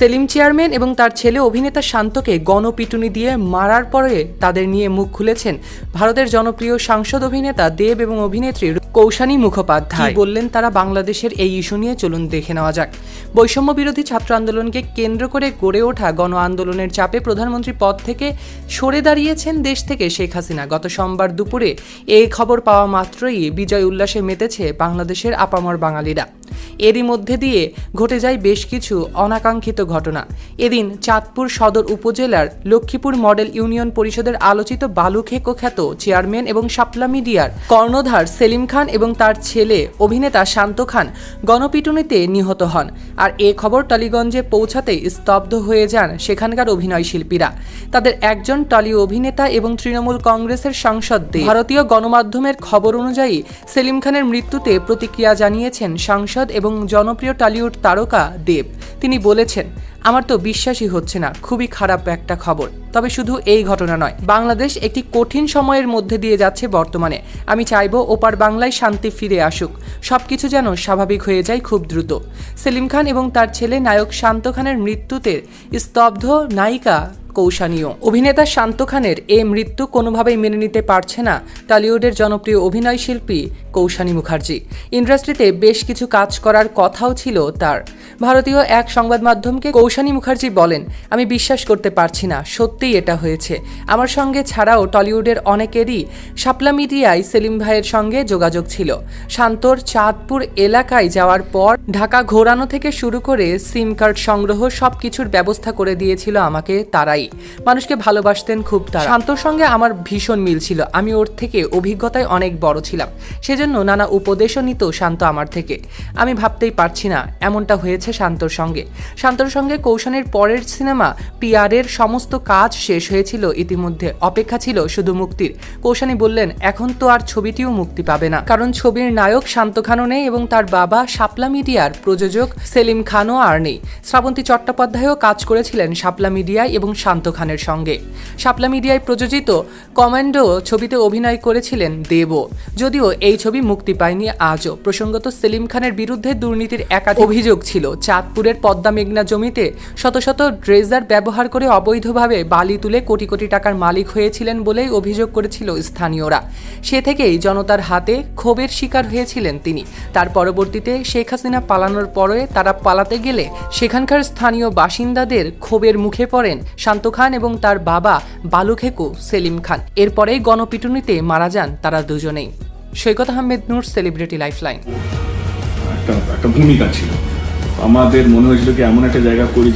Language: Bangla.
সেলিম চেয়ারম্যান এবং তার ছেলে অভিনেতা শান্তকে গণপিটুনি দিয়ে মারার পরে তাদের নিয়ে মুখ খুলেছেন ভারতের জনপ্রিয় সাংসদ অভিনেতা দেব এবং অভিনেত্রী কৌশানী মুখোপাধ্যায়। বললেন তারা বাংলাদেশের এই ইস্যু নিয়ে? চলুন দেখে নেওয়া যাক। বৈষম্য বিরোধী ছাত্র আন্দোলনকে কেন্দ্র করে গড়ে ওঠা গণ আন্দোলনের চাপে প্রধানমন্ত্রী পদ থেকে সরে দাঁড়িয়েছেন দেশ থেকে শেখ হাসিনা। গত সোমবার দুপুরে এই খবর পাওয়া মাত্রই বিজয় উল্লাসে মেতেছে বাংলাদেশের আপামর বাঙালিরা। এরই মধ্যে দিয়ে ঘটে যায় বেশ কিছু অনাকাঙ্ক্ষিত ঘটনা। এদিন চাঁদপুর সদর উপজেলার লক্ষ্মীপুর মডেল ইউনিয়ন পরিষদের আলোচিত বালুখেকো খ্যাত চেয়ারম্যান এবং শাপলা মিডিয়ার কর্ণধার সেলিম খান এবং তার ছেলে অভিনেতা শান্ত খান গণপিটুনিতে নিহত হন। আর এ খবর টালিগঞ্জে পৌঁছাতে স্তব্ধ হয়ে যান সেখানকার অভিনয় শিল্পীরা। তাদের একজন টলি অভিনেতা এবং তৃণমূল কংগ্রেসের সাংসদ ভারতীয় গণমাধ্যমের খবর অনুযায়ী সেলিম খানের মৃত্যুতে প্রতিক্রিয়া জানিয়েছেন সাংসদ এবং জনপ্রিয় টলিউড তারকা দেব। তিনি বলেছেন, আমার তো বিশ্বাসই হচ্ছে না, খুবই খারাপ একটা খবর। তবে শুধু এই ঘটনা নয়, বাংলাদেশ একটি কঠিন সময়ের মধ্যে দিয়ে যাচ্ছে বর্তমানে। আমি চাইব ওপার বাংলায় শান্তি ফিরে আসুক। সবকিছু যেন স্বাভাবিক হয়ে যায় খুব দ্রুত। সেলিম খান এবং তার ছেলে নায়ক শান্ত খানের মৃত্যুতে স্তব্ধ নায়িকা কৌশানীয়। অভিনেতা শান্ত খানের এ মৃত্যু কোনোভাবেই মেনে নিতে পারছে না টলিউডের জনপ্রিয় অভিনয় শিল্পী কৌশানী মুখার্জি। ইন্ডাস্ট্রিতে বেশ কিছু কাজ করার কথাও ছিল তার। ভারতীয় এক সংবাদ মাধ্যমকে কৌশানী মুখার্জি বলেন, আমি বিশ্বাস করতে পারছি না, সত্যিই এটা হয়েছে। আমার সঙ্গে ছাড়াও টলিউডের অনেকেরই শাপলা মিডিয়ায় সেলিম ভাইয়ের সঙ্গে যোগাযোগ ছিল। শান্তর চাঁদপুর এলাকায় যাওয়ার পর ঢাকা ঘোরানো থেকে শুরু করে সিম কার্ড সংগ্রহ সব কিছুর ব্যবস্থা করে দিয়েছিল আমাকে তারাই। মানুষকে ভালোবাসতেন খুব তারা। শান্তর সঙ্গে আমার ভীষণ মিল ছিল। আমি ওর থেকে অভিজ্ঞতায় অনেক বড় ছিলাম। সেজন্য নানা উপদেশও নিত শান্ত আমার থেকে। আমি ভাবতেই পারছি না, এমনটা হয়েছে শান্তর সঙ্গে। শান্তর সঙ্গে কৌশানের পরের সিনেমা পিয়ারের সমস্ত কাজ শেষ হয়েছিল। ইতিমধ্যে অপেক্ষা ছিল শুধু মুক্তির। কৌশানী বললেন, এখন তো আর ছবিটিও মুক্তি পাবে না। কারণ ছবির নায়ক শান্ত খানও নেই এবং তার বাবা শাপলা মিডিয়ার প্রযোজক সেলিম খানও আর নেই। শ্রাবন্তী চট্টোপাধ্যায়ও কাজ করেছিলেন শাপলা মিডিয়ায় এবং শান্ত খানের সঙ্গে। শাপলা মিডিয়ায় প্রযোজিত কমান্ডো ছবিতে অভিনয় করেছিলেন দেব। যদিও এই ছবি মুক্তি পায়নি আজও। প্রসঙ্গত সেলিম খানের বিরুদ্ধে দুর্নীতির একাধিক অভিযোগ ছিল। চাঁদপুরের পদ্মা মেঘনা জমিতে শত শত ড্রেজার ব্যবহার করে অবৈধভাবে বালি তুলে কোটি কোটি টাকার মালিক হয়েছিলেন বলেই অভিযোগ করেছিল স্থানীয়রা। সে থেকেই জনতার হাতে ক্ষোভের শিকার হয়েছিলেন তিনি। তার পরবর্তীতে শেখ হাসিনা পালানোর পরে তারা পালাতে গেলে সেখানকার স্থানীয় বাসিন্দাদের ক্ষোভের মুখে পড়েন শান্ত খান এবং তার বাবা বালুখেকু সেলিম খান। এরপরেই গণপিটুনিতে মারা যান তারা দুজনেই। সৈকত আহমেদ নূর সেলিব্রিটি লাইফলাইন একটা ভূমিকা ছিল। আমাদের মনে হয়েছিল কি এমন একটা জায়গা করি